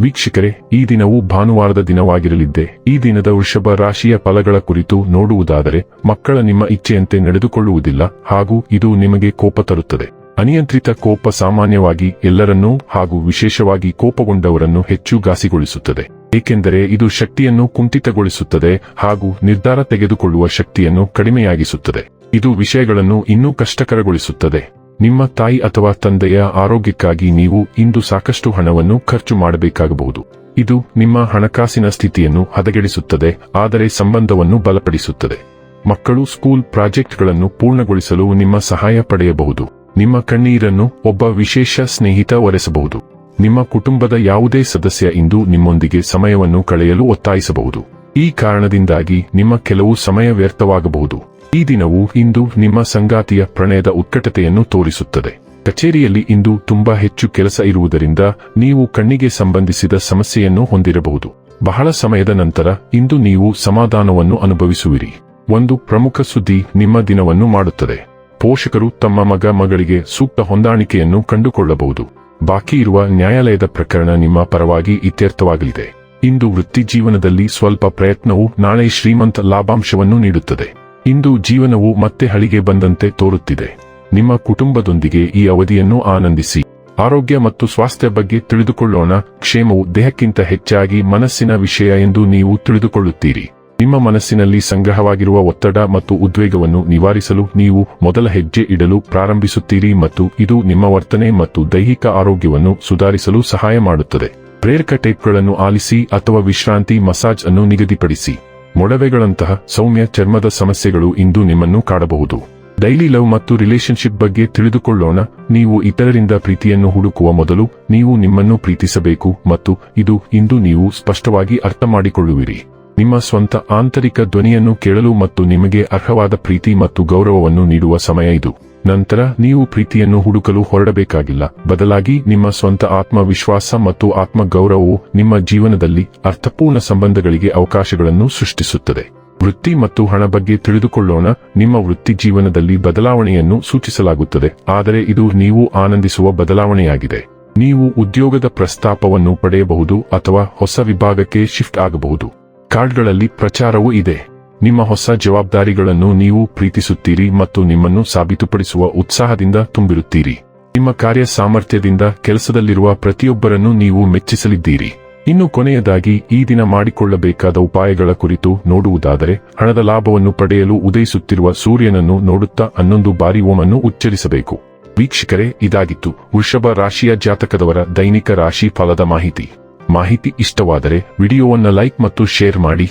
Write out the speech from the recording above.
ವೀಕ್ಷಕರೇ, ಈ ದಿನವು ಭಾನುವಾರದ ದಿನವಾಗಿರಲಿದ್ದೆ. ಈ ದಿನದ ವೃಷಭ ರಾಶಿಯ ಫಲಗಳ ಕುರಿತು ನೋಡುವುದಾದರೆ, ಮಕ್ಕಳ ನಿಮ್ಮ ಇಚ್ಛೆಯಂತೆ ನಡೆದುಕೊಳ್ಳುವುದಿಲ್ಲ, ಹಾಗೂ ಇದು ನಿಮಗೆ ಕೋಪ ತರುತ್ತದೆ. ಅನಿಯಂತ್ರಿತ ಕೋಪ ಸಾಮಾನ್ಯವಾಗಿ ಎಲ್ಲರನ್ನೂ ಹಾಗೂ ವಿಶೇಷವಾಗಿ ಕೋಪಗೊಂಡವರನ್ನು ಹೆಚ್ಚು ಘಾಸಿಗೊಳಿಸುತ್ತದೆ. ಏಕೆಂದರೆ ಇದು ಶಕ್ತಿಯನ್ನು ಕುಂಠಿತಗೊಳಿಸುತ್ತದೆ ಹಾಗೂ ನಿರ್ಧಾರ ತೆಗೆದುಕೊಳ್ಳುವ ಶಕ್ತಿಯನ್ನು ಕಡಿಮೆಯಾಗಿಸುತ್ತದೆ. ಇದು ವಿಷಯಗಳನ್ನು ಇನ್ನೂ ಕಷ್ಟಕರಗೊಳಿಸುತ್ತದೆ. ನಿಮ್ಮ ತಾಯಿ ಅಥವಾ ತಂದೆಯ ಆರೋಗ್ಯಕ್ಕಾಗಿ ನೀವು ಇಂದು ಸಾಕಷ್ಟು ಹಣವನ್ನು ಖರ್ಚು ಮಾಡಬೇಕಾಗಬಹುದು. ಇದು ನಿಮ್ಮ ಹಣಕಾಸಿನ ಸ್ಥಿತಿಯನ್ನು ಹದಗೆಡಿಸುತ್ತದೆ, ಆದರೆ ಸಂಬಂಧವನ್ನು ಬಲಪಡಿಸುತ್ತದೆ. ಮಕ್ಕಳು ಸ್ಕೂಲ್ ಪ್ರಾಜೆಕ್ಟ್ಗಳನ್ನು ಪೂರ್ಣಗೊಳಿಸಲು ನಿಮ್ಮ ಸಹಾಯ ಪಡೆಯಬಹುದು. ನಿಮ್ಮ ಕಣ್ಣೀರನ್ನು ಒಬ್ಬ ವಿಶೇಷ ಸ್ನೇಹಿತ ಒರೆಸಬಹುದು. ನಿಮ್ಮ ಕುಟುಂಬದ ಯಾವುದೇ ಸದಸ್ಯ ಇಂದು ನಿಮ್ಮೊಂದಿಗೆ ಸಮಯವನ್ನು ಕಳೆಯಲು ಒತ್ತಾಯಿಸಬಹುದು. ಈ ಕಾರಣದಿಂದಾಗಿ ನಿಮ್ಮ ಕೆಲವು ಸಮಯ ವ್ಯರ್ಥವಾಗಬಹುದು. ಈ ದಿನವು ಇಂದು ನಿಮ್ಮ ಸಂಗಾತಿಯ ಪ್ರಣಯದ ಉತ್ಕಟತೆಯನ್ನು ತೋರಿಸುತ್ತದೆ. ಕಚೇರಿಯಲ್ಲಿ ಇಂದು ತುಂಬಾ ಹೆಚ್ಚು ಕೆಲಸ ಇರುವುದರಿಂದ ನೀವು ಕಣ್ಣಿಗೆ ಸಂಬಂಧಿಸಿದ ಸಮಸ್ಯೆಯನ್ನು ಹೊಂದಿರಬಹುದು. ಬಹಳ ಸಮಯದ ನಂತರ ಇಂದು ನೀವು ಸಮಾಧಾನವನ್ನು ಅನುಭವಿಸುವಿರಿ. ಒಂದು ಪ್ರಮುಖ ಸುದ್ದಿ ನಿಮ್ಮ ದಿನವನ್ನು ಮಾಡುತ್ತದೆ. ಪೋಷಕರು ತಮ್ಮ ಮಗ ಮಗಳಿಗೆ ಸೂಕ್ತ ಹೊಂದಾಣಿಕೆಯನ್ನು ಕಂಡುಕೊಳ್ಳಬಹುದು. ಬಾಕಿ ಇರುವ ನ್ಯಾಯಾಲಯದ ಪ್ರಕರಣ ನಿಮ್ಮ ಪರವಾಗಿ ಇತ್ಯರ್ಥವಾಗಲಿದೆ. ಇಂದು ವೃತ್ತಿ ಜೀವನದಲ್ಲಿ ಸ್ವಲ್ಪ ಪ್ರಯತ್ನವು ನಾಳೆ ಶ್ರೀಮಂತ ಲಾಭಾಂಶವನ್ನು ನೀಡುತ್ತದೆ. ಇಂದು ಜೀವನವು ಮತ್ತೆ ಹಳಿಗೆ ಬಂದಂತೆ ತೋರುತ್ತಿದೆ. ನಿಮ್ಮ ಕುಟುಂಬದೊಂದಿಗೆ ಈ ಅವಧಿಯನ್ನು ಆನಂದಿಸಿ. ಆರೋಗ್ಯ ಮತ್ತು ಸ್ವಾಸ್ಥ್ಯ ಬಗ್ಗೆ ತಿಳಿದುಕೊಳ್ಳೋಣ. ಕ್ಷೇಮವು ದೇಹಕ್ಕಿಂತ ಹೆಚ್ಚಾಗಿ ಮನಸ್ಸಿನ ವಿಷಯ ಎಂದು ನೀವು ತಿಳಿದುಕೊಳ್ಳುತ್ತೀರಿ. ನಿಮ್ಮ ಮನಸ್ಸಿನಲ್ಲಿ ಸಂಗ್ರಹವಾಗಿರುವ ಒತ್ತಡ ಮತ್ತು ಉದ್ವೇಗವನ್ನು ನಿವಾರಿಸಲು ನೀವು ಮೊದಲ ಹೆಜ್ಜೆ ಇಡಲು ಪ್ರಾರಂಭಿಸುತ್ತೀರಿ ಮತ್ತು ಇದು ನಿಮ್ಮ ವರ್ತನೆ ಮತ್ತು ದೈಹಿಕ ಆರೋಗ್ಯವನ್ನು ಸುಧಾರಿಸಲು ಸಹಾಯ ಮಾಡುತ್ತದೆ. ಪ್ರೇರಕ ಟೇಪ್ಗಳನ್ನು ಆಲಿಸಿ ಅಥವಾ ವಿಶ್ರಾಂತಿ ಮಸಾಜ್ ಅನ್ನು ನಿಗದಿಪಡಿಸಿ. ಮೊಡವೆಗಳಂತಹ ಸೌಮ್ಯ ಚರ್ಮದ ಸಮಸ್ಯೆಗಳು ಇಂದು ನಿಮ್ಮನ್ನು ಕಾಡಬಹುದು. ಡೈಲಿ ಲವ್ ಮತ್ತು ರಿಲೇಶನ್ಶಿಪ್ ಬಗ್ಗೆ ತಿಳಿದುಕೊಳ್ಳೋಣ. ನೀವು ಇತರರಿಂದ ಪ್ರೀತಿಯನ್ನು ಹುಡುಕುವ ಮೊದಲು ನೀವು ನಿಮ್ಮನ್ನು ಪ್ರೀತಿಸಬೇಕು ಮತ್ತು ಇದು ಇಂದು ನೀವು ಸ್ಪಷ್ಟವಾಗಿ ಅರ್ಥ ಮಾಡಿಕೊಳ್ಳುವಿರಿ ನಿಮ್ಮ ಸ್ವಂತ ಆಂತರಿಕ ಧ್ವನಿಯನ್ನು ಕೇಳಲು ಮತ್ತು ನಿಮಗೆ ಅರ್ಹವಾದ ಪ್ರೀತಿ ಮತ್ತು ಗೌರವವನ್ನು ನೀಡುವ ಸಮಯ ಇದು. ನಂತರ ನೀವು ಪ್ರೀತಿಯನ್ನು ಹುಡುಕಲು ಹೊರಡಬೇಕಾಗಿಲ್ಲ. ಬದಲಾಗಿ ನಿಮ್ಮ ಸ್ವಂತ ಆತ್ಮವಿಶ್ವಾಸ ಮತ್ತು ಆತ್ಮಗೌರವವು ನಿಮ್ಮ ಜೀವನದಲ್ಲಿ ಅರ್ಥಪೂರ್ಣ ಸಂಬಂಧಗಳಿಗೆ ಅವಕಾಶಗಳನ್ನು ಸೃಷ್ಟಿಸುತ್ತದೆ. ವೃತ್ತಿ ಮತ್ತು ಹಣ ಬಗ್ಗೆ ತಿಳಿದುಕೊಳ್ಳೋಣ. ನಿಮ್ಮ ವೃತ್ತಿ ಜೀವನದಲ್ಲಿ ಬದಲಾವಣೆಯನ್ನು ಸೂಚಿಸಲಾಗುತ್ತದೆ. ಆದರೆ ಇದು ನೀವು ಆನಂದಿಸುವ ಬದಲಾವಣೆಯಾಗಿದೆ. ನೀವು ಉದ್ಯೋಗದ ಪ್ರಸ್ತಾಪವನ್ನು ಪಡೆಯಬಹುದು ಅಥವಾ ಹೊಸ ವಿಭಾಗಕ್ಕೆ ಶಿಫ್ಟ್ ಆಗಬಹುದು. ಕಾರ್ಡ್ಗಳಲ್ಲಿ ಪ್ರಚಾರವೂ ಇದೆ. ನಿಮ್ಮ ಹೊಸ ಜವಾಬ್ದಾರಿಗಳನ್ನು ನೀವು ಪ್ರೀತಿಸುತ್ತೀರಿ ಮತ್ತು ನಿಮ್ಮನ್ನು ಸಾಬೀತುಪಡಿಸುವ ಉತ್ಸಾಹದಿಂದ ತುಂಬಿರುತ್ತೀರಿ. ನಿಮ್ಮ ಕಾರ್ಯ ಸಾಮರ್ಥ್ಯದಿಂದ ಕೆಲಸದಲ್ಲಿರುವ ಪ್ರತಿಯೊಬ್ಬರನ್ನು ನೀವು ಮೆಚ್ಚಿಸಲಿದ್ದೀರಿ. ಇನ್ನು ಕೊನೆಯದಾಗಿ, ಈ ದಿನ ಮಾಡಿಕೊಳ್ಳಬೇಕಾದ ಉಪಾಯಗಳ ಕುರಿತು ನೋಡುವುದಾದರೆ, ಹಣದ ಲಾಭವನ್ನು ಪಡೆಯಲು ಉದಯಿಸುತ್ತಿರುವ ಸೂರ್ಯನನ್ನು ನೋಡುತ್ತಾ ಹನ್ನೊಂದು ಬಾರಿ ಓಮನ್ನು ಉಚ್ಚರಿಸಬೇಕು. ವೀಕ್ಷಕರೇ, ಇದಾಗಿತ್ತು. ವೃಷಭ ರಾಶಿಯ ಜಾತಕದವರ ದೈನಿಕ ರಾಶಿ ಫಲದ ಮಾಹಿತಿ. ಮಾಹಿತಿ ಇಷ್ಟವಾದರೆ, ವಿಡಿಯೋವನ್ನು ಲೈಕ್ ಮತ್ತು ಶೇರ್ ಮಾಡಿ.